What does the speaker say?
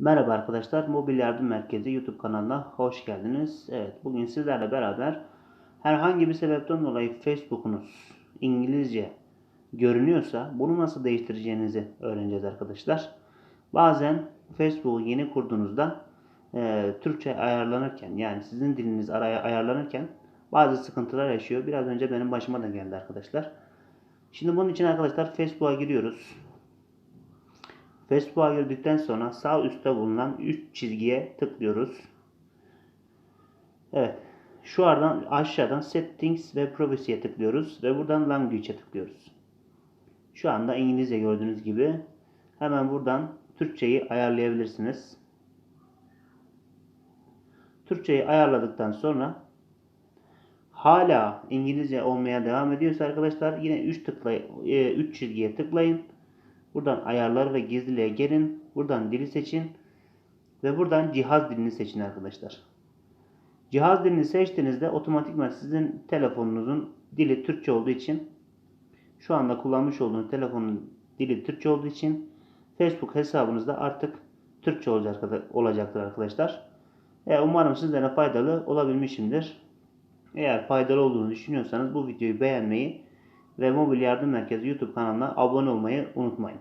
Merhaba arkadaşlar, Mobil Yardım Merkezi YouTube kanalına hoş geldiniz. Evet, bugün sizlerle beraber herhangi bir sebepten dolayı Facebook'unuz İngilizce görünüyorsa bunu nasıl değiştireceğinizi öğreneceğiz arkadaşlar. Bazen Facebook'u yeni kurduğunuzda e, Türkçe ayarlanırken yani sizin diliniz araya ayarlanırken bazı sıkıntılar yaşıyor. Biraz önce benim başıma da geldi arkadaşlar. Şimdi bunun için arkadaşlar Facebook'a giriyoruz. Facebook'a girdikten sonra sağ üstte bulunan 3 çizgiye tıklıyoruz. Evet. Şu aradan aşağıdan Settings ve Privacy'ye tıklıyoruz ve buradan Language'e tıklıyoruz. Şu anda İngilizce gördüğünüz gibi hemen buradan Türkçeyi ayarlayabilirsiniz. Türkçeyi ayarladıktan sonra hala İngilizce olmaya devam ediyorsa arkadaşlar yine 3 tıklayın 3 çizgiye tıklayın. Buradan ayarlar ve gizliliğe gelin. Buradan dili seçin. Ve buradan cihaz dilini seçin arkadaşlar. Cihaz dilini seçtiğinizde otomatikman sizin telefonunuzun dili Türkçe olduğu için şu anda kullanmış olduğunuz telefonun dili Türkçe olduğu için Facebook hesabınızda artık Türkçe olacaktır arkadaşlar. E, umarım sizlere faydalı olabilmişimdir. Eğer faydalı olduğunu düşünüyorsanız bu videoyu beğenmeyi ve Mobil Yardım Merkezi YouTube kanalına abone olmayı unutmayın.